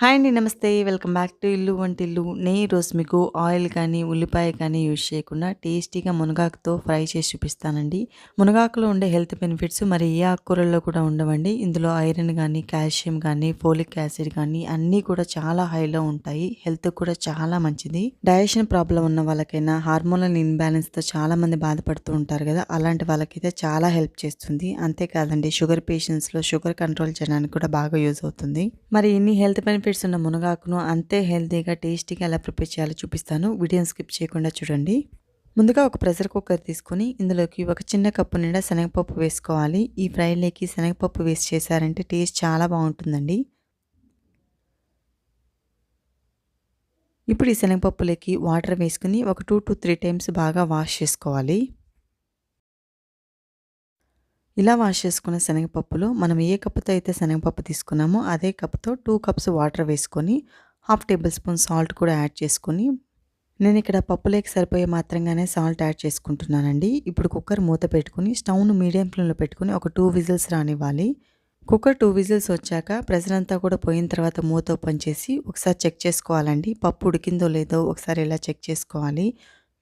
Hi అండి నమస్తే. Welcome back to ఇల్లు వంటిల్లు నెయ్యి రోజు మీకు ఆయిల్ కానీ ఉల్లిపాయ కానీ యూజ్ చేయకుండా టేస్టీగా మునగాకుతో ఫ్రై చేసి చూపిస్తానండి. మునగాకులో ఉండే హెల్త్ బెనిఫిట్స్ మరి ఏ ఆకుకూరల్లో కూడా ఉండవండి. ఇందులో ఐరన్ కానీ కాల్షియం కానీ ఫోలిక్ యాసిడ్ కానీ అన్నీ కూడా చాలా హైలో ఉంటాయి. హెల్త్ కూడా చాలా మంచిది. డైజెషన్ ప్రాబ్లం ఉన్న వాళ్ళకైనా హార్మోనల్ ఇన్బ్యాలెన్స్తో చాలా మంది బాధపడుతూ ఉంటారు కదా అలాంటి వాళ్ళకైతే చాలా హెల్ప్ చేస్తుంది. అంతేకాదండి షుగర్ పేషెంట్స్లో షుగర్ కంట్రోల్ చేయడానికి కూడా బాగా యూజ్ అవుతుంది. మరి ఇన్ని హెల్త్ బెనిఫిట్స్ ఉన్న మునగాకును అంతే హెల్తీగా టేస్టీగా ఎలా ప్రిపేర్ చేయాలో చూపిస్తాను. వీడియోని స్కిప్ చేయకుండా చూడండి. ముందుగా ఒక ప్రెషర్ కుక్కర్ తీసుకొని ఇందులోకి ఒక చిన్న కప్పు నిండా శనగపప్పు వేసుకోవాలి. ఈ ఫ్రైలోకి శనగపప్పు వేసి చేశారంటే టేస్ట్ చాలా బాగుంటుందండి. ఇప్పుడు ఈ శనగపప్పులోకి వాటర్ వేసుకుని ఒక టూ టు త్రీ టైమ్స్ బాగా వాష్ చేసుకోవాలి. ఇలా వాష్ చేసుకున్న శనగపప్పులో మనం ఏ కప్పుతో అయితే శనగపప్పు తీసుకున్నామో అదే కప్తో టూ కప్స్ వాటర్ వేసుకొని హాఫ్ టేబుల్ స్పూన్ సాల్ట్ కూడా యాడ్ చేసుకొని నేను ఇక్కడ పప్పులోకి సరిపోయే మాత్రంగానే సాల్ట్ యాడ్ చేసుకుంటున్నానండి. ఇప్పుడు కుక్కర్ మూత పెట్టుకుని స్టవ్ను మీడియం ఫ్లేమ్లో పెట్టుకుని ఒక టూ విజిల్స్ రానివ్వాలి. కుక్కర్ టూ విజిల్స్ వచ్చాక ప్రెషర్ అంతా కూడా పోయిన తర్వాత మూత ఓపెన్ చేసి ఒకసారి చెక్ చేసుకోవాలండి. పప్పు ఉడికిందో లేదో ఒకసారి ఇలా చెక్ చేసుకోవాలి.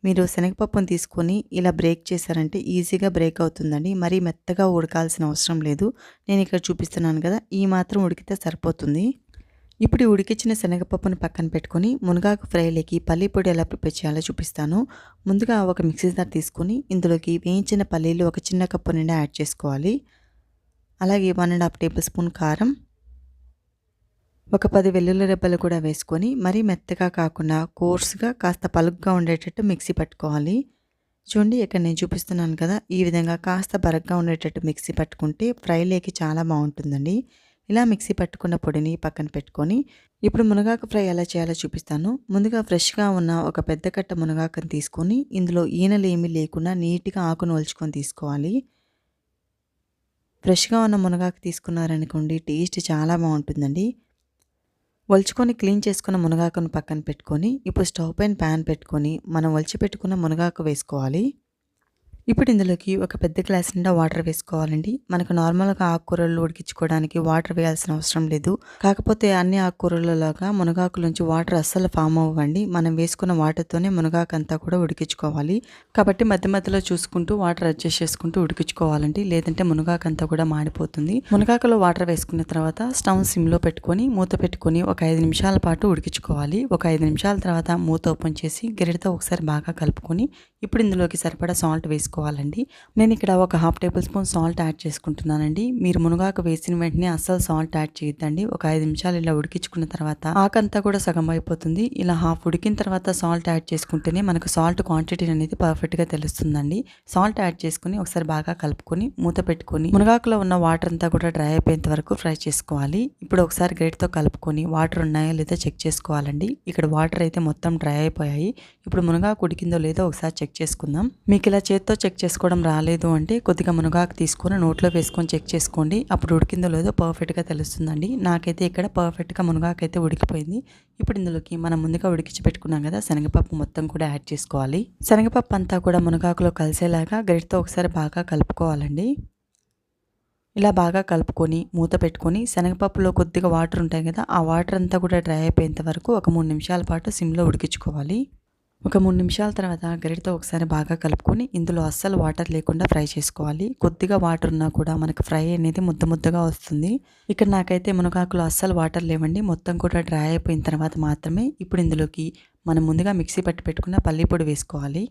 మీరు శనగపప్పును తీసుకొని ఇలా బ్రేక్ చేశారంటే ఈజీగా బ్రేక్ అవుతుందండి. మరీ మెత్తగా ఉడకాల్సిన అవసరం లేదు. నేను ఇక్కడ చూపిస్తున్నాను కదా ఈ మాత్రం ఉడికితే సరిపోతుంది. ఇప్పుడు ఉడికించిన శనగపప్పును పక్కన పెట్టుకొని మునగాకు ఫ్రైలోకి పల్లీ పొడి ఎలా ప్రిపేర్ చేయాలో చూపిస్తాను. ముందుగా ఒక మిక్సీ జార్ తీసుకొని ఇందులోకి వేయించిన పల్లీలు ఒక చిన్న కప్పు నిండా యాడ్ చేసుకోవాలి. అలాగే one and half tablespoon కారం ఒక పది వెల్లుల్లి రెబ్బలు కూడా వేసుకొని మరీ మెత్తగా కాకుండా కోర్స్గా కాస్త పలుగ్గా ఉండేటట్టు మిక్సీ పట్టుకోవాలి. చూడండి ఇక్కడ నేను చూపిస్తున్నాను కదా ఈ విధంగా కాస్త బరగ్గా ఉండేటట్టు మిక్సీ పట్టుకుంటే ఫ్రై లేకి చాలా బాగుంటుందండి. ఇలా మిక్సీ పట్టుకున్న పొడిని పక్కన పెట్టుకొని ఇప్పుడు మునగాకు ఫ్రై ఎలా చేయాలో చూపిస్తాను. ముందుగా ఫ్రెష్గా ఉన్న ఒక పెద్ద కట్ట మునగాకుని తీసుకొని ఇందులో ఈనలు ఏమీ లేకుండా నీట్గా ఆకును ఒలుచుకొని తీసుకోవాలి. ఫ్రెష్గా ఉన్న మునగాకు తీసుకున్నారనుకోండి టేస్ట్ చాలా బాగుంటుందండి. వలుచుకొని క్లీన్ చేసుకున్న మునగాకును పక్కన పెట్టుకొని ఇప్పుడు స్టవ్ పైన ప్యాన్ పెట్టుకొని మనం వలిచి పెట్టుకున్న మునగాకు వేసుకోవాలి. ఇప్పుడు ఇందులోకి ఒక పెద్ద గ్లాస్ నిండా వాటర్ వేసుకోవాలండి. మనకు నార్మల్గా ఆకుకూరలు ఉడికించుకోవడానికి వాటర్ వేయాల్సిన అవసరం లేదు. కాకపోతే అన్ని ఆకుకూరలలాగా మునగాకు నుంచి వాటర్ అస్సలు ఫామ్ అవ్వండి. మనం వేసుకున్న వాటర్తోనే మునగాకు అంతా కూడా ఉడికించుకోవాలి. కాబట్టి మధ్య మధ్యలో చూసుకుంటూ వాటర్ అడ్జస్ట్ చేసుకుంటూ ఉడికించుకోవాలండి. లేదంటే మునగాకు అంతా కూడా మాడిపోతుంది. మునగాకులో వాటర్ వేసుకున్న తర్వాత స్టవ్ సిమ్లో పెట్టుకొని మూత పెట్టుకొని ఒక ఐదు నిమిషాల పాటు ఉడికించుకోవాలి. ఒక ఐదు నిమిషాల తర్వాత మూత ఓపెన్ చేసి గరిటతో ఒకసారి బాగా కలుపుకొని ఇప్పుడు ఇందులోకి సరిపడా సాల్ట్ వేసుకోవాలి. వేసుకోవాలండి. నేను ఇక్కడ ఒక half tablespoon salt add చేసుకుంటున్నానండి. మీరు మునగాకు వేసిన వెంటనే అస్సలు సాల్ట్ యాడ్ చేయొద్దండి. ఒక ఐదు నిమిషాలు ఇలా ఉడికించుకున్న తర్వాత ఆకంతా కూడా సగం అయిపోతుంది. ఇలా హాఫ్ ఉడికిన తర్వాత సాల్ట్ యాడ్ చేసుకుంటేనే మనకు సాల్ట్ క్వాంటిటీ అనేది పర్ఫెక్ట్గా తెలుస్తుందండి. సాల్ట్ యాడ్ చేసుకుని ఒకసారి బాగా కలుపుకొని మూత పెట్టుకొని మునగాకులో ఉన్న వాటర్ అంతా కూడా డ్రై అయిపోయేంత వరకు ఫ్రై చేసుకోవాలి. ఇప్పుడు ఒకసారి గ్రేట్తో కలుపుకొని వాటర్ ఉన్నాయో లేదో చెక్ చేసుకోవాలండి. ఇక్కడ వాటర్ అయితే మొత్తం డ్రై అయిపోయాయి. ఇప్పుడు మునగాకు ఉడికిందో లేదో ఒకసారి చెక్ చేసుకుందాం. మీకు ఇలా చేత్తో చెక్ చేసుకోవడం రాలేదు అంటే కొద్దిగా మునగాకు తీసుకొని నోట్లో వేసుకొని చెక్ చేసుకోండి. అప్పుడు ఉడికిందో లేదో పర్ఫెక్ట్గా తెలుస్తుందండి. నాకైతే ఇక్కడ పర్ఫెక్ట్గా మునగాకు అయితే ఉడికిపోయింది. ఇప్పుడు ఇందులోకి మనం ముందుగా ఉడికించి పెట్టుకున్నాం కదా శనగపప్పు మొత్తం కూడా యాడ్ చేసుకోవాలి. శనగపప్పు అంతా కూడా మునగాకులో కలిసేలాగా గరిటతో ఒకసారి బాగా కలుపుకోవాలండి. ఇలా బాగా కలుపుకొని మూత పెట్టుకొని శనగపప్పులో కొద్దిగా వాటర్ ఉంటాయి కదా ఆ వాటర్ అంతా కూడా డ్రై అయిపోయేంత వరకు ఒక మూడు నిమిషాల పాటు సిమ్లో ఉడికించుకోవాలి. ఒక మూడు నిమిషాల తర్వాత గరిటతో ఒకసారి బాగా కలుపుకొని ఇందులో అస్సలు వాటర్ లేకుండా ఫ్రై చేసుకోవాలి. కొద్దిగా వాటర్ ఉన్నా కూడా మనకు ఫ్రై అనేది ముద్ద ముద్దగా వస్తుంది. ఇక్కడ నాకైతే మునగాకులు అస్సలు వాటర్ లేవండి. మొత్తం కూడా డ్రై అయిపోయిన తర్వాత మాత్రమే ఇప్పుడు ఇందులోకి మనం ముందుగా మిక్సీ పట్టి పెట్టుకున్న పల్లీపొడి వేసుకోవాలి.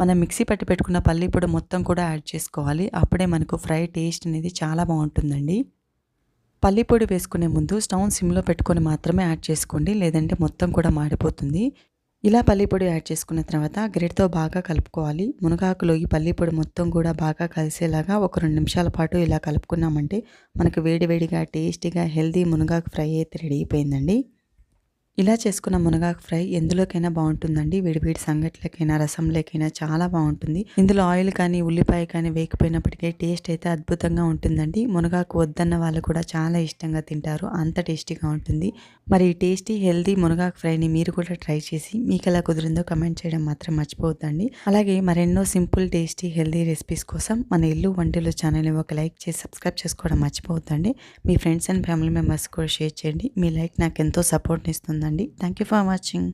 మనం మిక్సీ పట్టి పెట్టుకున్న పల్లీ పొడి మొత్తం కూడా యాడ్ చేసుకోవాలి. అప్పుడే మనకు ఫ్రై టేస్ట్ అనేది చాలా బాగుంటుందండి. పల్లీ పొడి వేసుకునే ముందు స్టవ్ సిమ్లో పెట్టుకొని మాత్రమే యాడ్ చేసుకోండి. లేదంటే మొత్తం కూడా మాడిపోతుంది. ఇలా పల్లీపొడి యాడ్ చేసుకున్న తర్వాత గ్రెడ్తో బాగా కలుపుకోవాలి. మునగాకులో ఈ పల్లీపొడి మొత్తం కూడా బాగా కలిసేలాగా ఒక రెండు నిమిషాల పాటు ఇలా కలుపుకున్నామంటే మనకు వేడివేడిగా టేస్టీగా హెల్దీ మునగాకు ఫ్రై అయితే రెడీ అయిపోయిందండి. ఇలా చేసుకున్న మునగాకు ఫ్రై ఎందులోకైనా బాగుంటుందండి. వేడివేడి సంగట్లకైనా రసంలోకైనా చాలా బాగుంటుంది. ఇందులో ఆయిల్ కానీ ఉల్లిపాయ కానీ వేయకపోయినప్పటికీ టేస్ట్ అయితే అద్భుతంగా ఉంటుందండి. మునగాకు వద్దన్న వాళ్ళు కూడా చాలా ఇష్టంగా తింటారు. అంత టేస్టీగా ఉంటుంది. మరి టేస్టీ హెల్దీ మునగాకు ఫ్రైని మీరు కూడా ట్రై చేసి మీకు ఎలా కుదిరిందో కమెంట్ చేయడం మాత్రం మర్చిపోవద్దండి. అలాగే మరెన్నో సింపుల్ టేస్టీ హెల్దీ రెసిపీస్ కోసం మన ఇల్లు వంటలు ఛానల్ని ఒక లైక్ చేసి సబ్స్క్రైబ్ చేసుకోవడం మర్చిపోవద్దండి. మీ ఫ్రెండ్స్ అండ్ ఫ్యామిలీ మెంబర్స్ కూడా షేర్ చేయండి. మీ లైక్ నాకు ఎంతో సపోర్ట్ని ఇస్తుందండి థ్యాంక్ యూ ఫర్ వాచింగ్